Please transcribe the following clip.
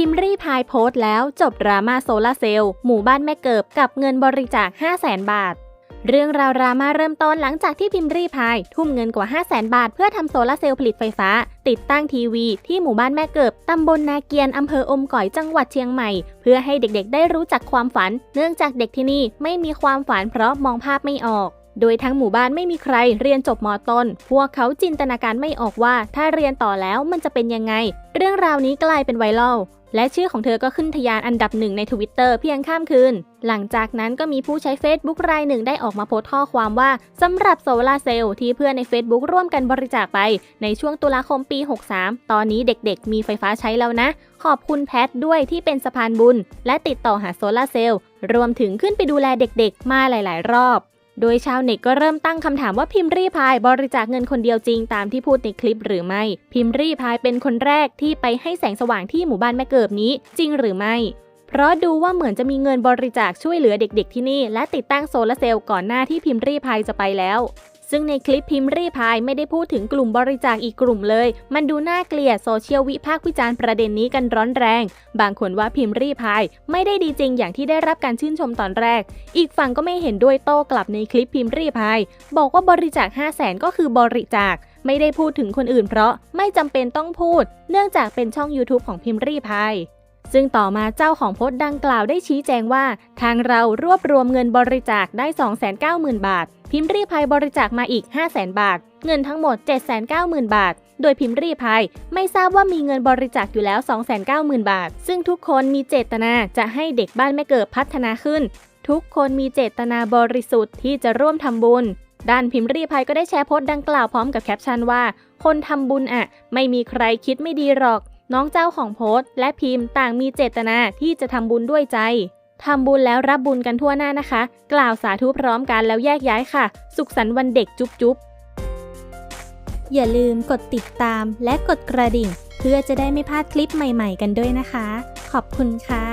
พิมรีพายโพสต์แล้วจบดราม่าโซลาร์เซลล์หมู่บ้านแม่เกิบกับเงินบริจาค 5 0 0 0 0 0 บาท เรื่องราวดราม่าเริ่มต้นหลังจากที่พิมพ์รีพายทุ่มเงินกว่า 5 0 0 0 0 0 บาท เพื่อทำโซลาร์เซลล์ผลิตไฟฟ้า ติดตั้งทีวีที่หมู่บ้านแม่เกิบตำบลนาเกียนอำเภออมก่อยจังหวัดเชียงใหม่ เพื่อให้เด็กๆ ได้รู้จักความฝัน เนื่องจากเด็กที่นี่ไม่มีความฝันเพราะมองภาพไม่ออก โดยทั้งหมู่บ้านไม่มีใครเรียนจบมต้น พวกเขาจินตนาการไม่ออกว่า ถ้าเรียนต่อแล้วมันจะเป็นยังไง เรื่องราวนี้กลายเป็นไวรัลและชื่อของเธอก็ขึ้นทะยานอันดับหนึ่งในทวิตเตอร์เพียงข้ามคืน หลังจากนั้นก็มีผู้ใช้ Facebook รายหนึ่งได้ออกมาโพสต์ข้อความว่าสำหรับโซลาร์เซลล์ที่เพื่อนใน Facebook ร่วมกันบริจาคไป ในช่วงตุลาคมปี 63 ตอนนี้เด็กๆ มีไฟฟ้าใช้แล้วนะ ขอบคุณแพทด้วยที่เป็นสะพานบุญ และติดต่อหาโซลาร์เซลล์รวมถึงขึ้นไปดูแลเด็กๆ มาหลาย ๆ รอบ โดยชาวเน็ตก็เริ่มตั้งคำถามว่าพิมพ์รีพายบริจาคเงินคนเดียวจริงตามที่พูดในคลิปหรือไม่ พิมพ์รีพายเป็นคนแรกที่ไปให้แสงสว่างที่หมู่บ้านแม่เกิบนี้จริงหรือไม่ เพราะดูว่าเหมือนจะมีเงินบริจาคช่วยเหลือเด็กๆที่นี่ และติดตั้งโซลาเซลล์ก่อนหน้าที่พิมพ์รีพายจะไปแล้ว ซึ่งในคลิปพิมพ์รีพายไม่ได้พูดถึงกลุ่มบริจาคอีกกลุ่มเลย มันดูน่าเกลียดโซเชียลวิพากษ์วิจารณ์ประเด็นนี้กันร้อนแรง บางคนว่าพิมพ์รีพายไม่ได้ดีจริงอย่างที่ได้รับการชื่นชมตอนแรก อีกฝั่งก็ไม่เห็นด้วยโต้กลับในคลิปพิมพ์รีพายบอกว่าบริจาค 5 0 0แสนก็คือบริจาคไม่ได้พูดถึงคนอื่นเพราะไม่จำเป็นต้องพูด เนื่องจากเป็นช่อง YouTube ของพิมพ์รีพาย ซึ่งต่อมาเจ้าของโพสต์ดังกล่าวได้ชี้แจงว่า ทางเรารวบรวมเงินบริจาคได้ 290,000 บาท พิมพ์รีพายบริจาคมาอีก 500,000 บาท เงินทั้งหมด 790,000 บาท โดยพิมพ์รีพายไม่ทราบว่ามีเงินบริจาคอยู่แล้ว 290,000 บาท ซึ่งทุกคนมีเจตนาจะให้เด็กบ้านแม่เกิดพัฒนาขึ้น ทุกคนมีเจตนาบริสุทธิ์ที่จะร่วมทำบุญด้านพิมพ์รีพายก็ได้แชร์โพสต์ดังกล่าวพร้อมกับแคปชั่นว่า คนทำบุญอะไม่มีใครคิดไม่ดีหรอก น้องเจ้าของโพสต์ และพิมพ์ต่างมีเจตนาที่จะทำบุญด้วยใจทำบุญแล้วรับบุญกันทั่วหน้านะคะ กล่าวสาธุพร้อมกันแล้วแยกย้ายค่ะ สุขสันต์วันเด็กจุ๊บจุ๊บอย่าลืมกดติดตามและกดกระดิ่ง เพื่อจะได้ไม่พลาดคลิปใหม่ๆกันด้วยนะคะ ขอบคุณค่ะ